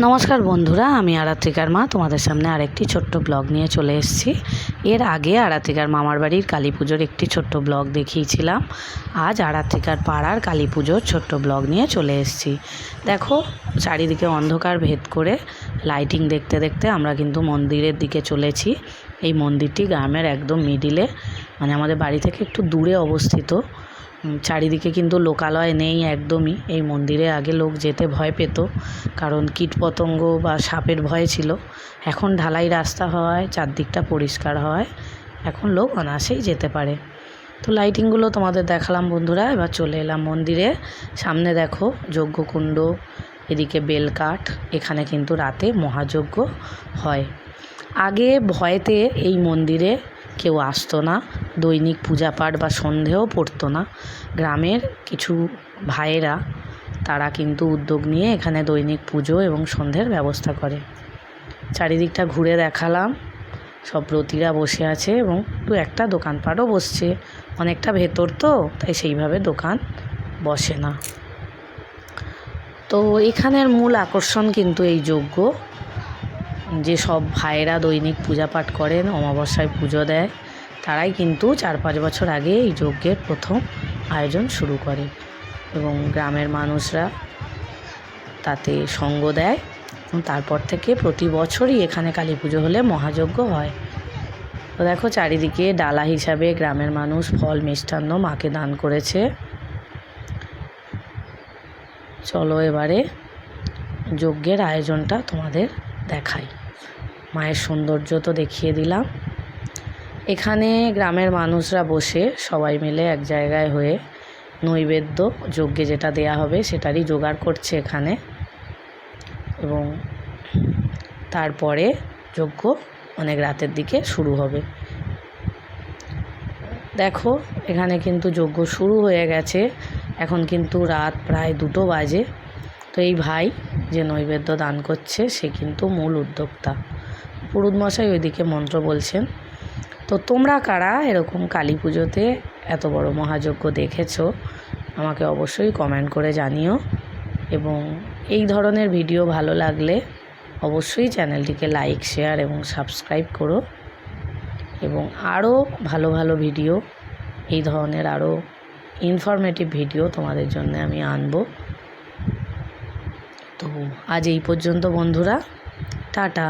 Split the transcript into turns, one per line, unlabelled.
নমস্কার বন্ধুরা, আমি আরাত্রিকার মা। তোমাদের সামনে আরেকটি ছোট্ট ব্লগ নিয়ে চলে এসেছি। এর আগে আরাত্রিকার মামার বাড়ির কালী পুজোর একটি ছোট্ট ব্লগ দেখিয়েছিলাম। আজ আরাত্রিকার পাড়ার কালী পুজোর ছোট্ট ব্লগ নিয়ে চলে এসেছি। দেখো, চারিদিকে অন্ধকার ভেদ করে লাইটিং দেখতে দেখতে আমরা কিন্তু মন্দিরের দিকে চলেছি। এই মন্দিরটি গ্রামের একদম মিডিলে মানে আমাদের বাড়ি থেকে একটু দূরে অবস্থিত। চারিদিকে কিন্তু লোকালয় নেই একদমই। এই মন্দিরে আগে লোক যেতে ভয় পেত, কারণ কীটপতঙ্গ বা সাপের ভয় ছিল। এখন ঢালাই রাস্তা হওয়ায়, চারদিকটা পরিষ্কার হওয়ায়, এখন লোক অনায়াসেই যেতে পারে। তো লাইটিংগুলো তোমাদের দেখালাম বন্ধুরা, এবার চলে এলাম মন্দিরে। সামনে দেখো, যজ্ঞকুণ্ড, এদিকে বেলকাঠ, এখানে কিন্তু রাতে মহাযজ্ঞ হয়। আগে ভয়েতে এই মন্দিরে কেউ আসতো না, দৈনিক পূজা পাঠ বা সন্ধেও পড়তো না। গ্রামের কিছু ভাইয়েরা, তারা কিন্তু উদ্যোগ নিয়ে এখানে দৈনিক পুজো এবং সন্ধ্যের ব্যবস্থা করে। চারিদিকটা ঘুরে দেখালাম, সব ব্রতীরা বসে আছে এবং দু একটা দোকানপাটও বসছে। অনেকটা ভেতর তো, তাই সেইভাবে দোকান বসে না। তো এখানের মূল আকর্ষণ কিন্তু এই যজ্ঞ। যে সব ভাইয়েরা দৈনিক পূজা পাঠ করেন, অমাবস্যায় পুজো দেয়, তারাই কিন্তু চার পাঁচ বছর আগে এই যজ্ঞের প্রথম আয়োজন শুরু করে এবং গ্রামের মানুষরা তাতে সঙ্গ দেয় তারপর থেকে প্রতি বছরই এখানে কালী পুজো হলে মহাযজ্ঞ হয়। তো দেখো চারিদিকে ডালা হিসাবে গ্রামের মানুষ ফল, মিষ্টান্ন মাকে দান করেছে। চলো এবারে যজ্ঞের আয়োজনটা তোমাদের দেখাই। মায়ের সৌন্দর্য তো দেখিয়ে দিলাম। এখানে গ্রামের মানুষরা বসে সবাই মিলে এক জায়গায় হয়ে নৈবেদ্য, যজ্ঞে যেটা দেয়া হবে সেটারই জোগাড় করছে এখানে। এবং তারপরে যজ্ঞ অনেক রাতের দিকে শুরু হবে। দেখো, এখানে কিন্তু যজ্ঞ শুরু হয়ে গেছে। এখন কিন্তু রাত প্রায় দুটো বাজে। তো এই ভাই যে নৈবেদ্য দান করছে, সে কিন্তু মূল উদ্যোক্তা। পুরুত মশাই ওইদিকে মন্ত্র বলছেন, তো তোমরা কারা এরকম কালী পুজোতে এত বড় মহাযজ্ঞ দেখেছ? আমাকে অবশ্যই কমেন্ট করে জানিও এবং এই ধরনের ভিডিও ভালো লাগলে অবশ্যই চ্যানেলটিকে লাইক শেয়ার এবং সাবস্ক্রাইব করো এবং আরও ভালো ভালো ভিডিও এই ধরনের আরও ইনফরমেটিভ ভিডিও তোমাদের জন্য আমি আনব। তো আজ এই পর্যন্ত বন্ধুরা, টাটা।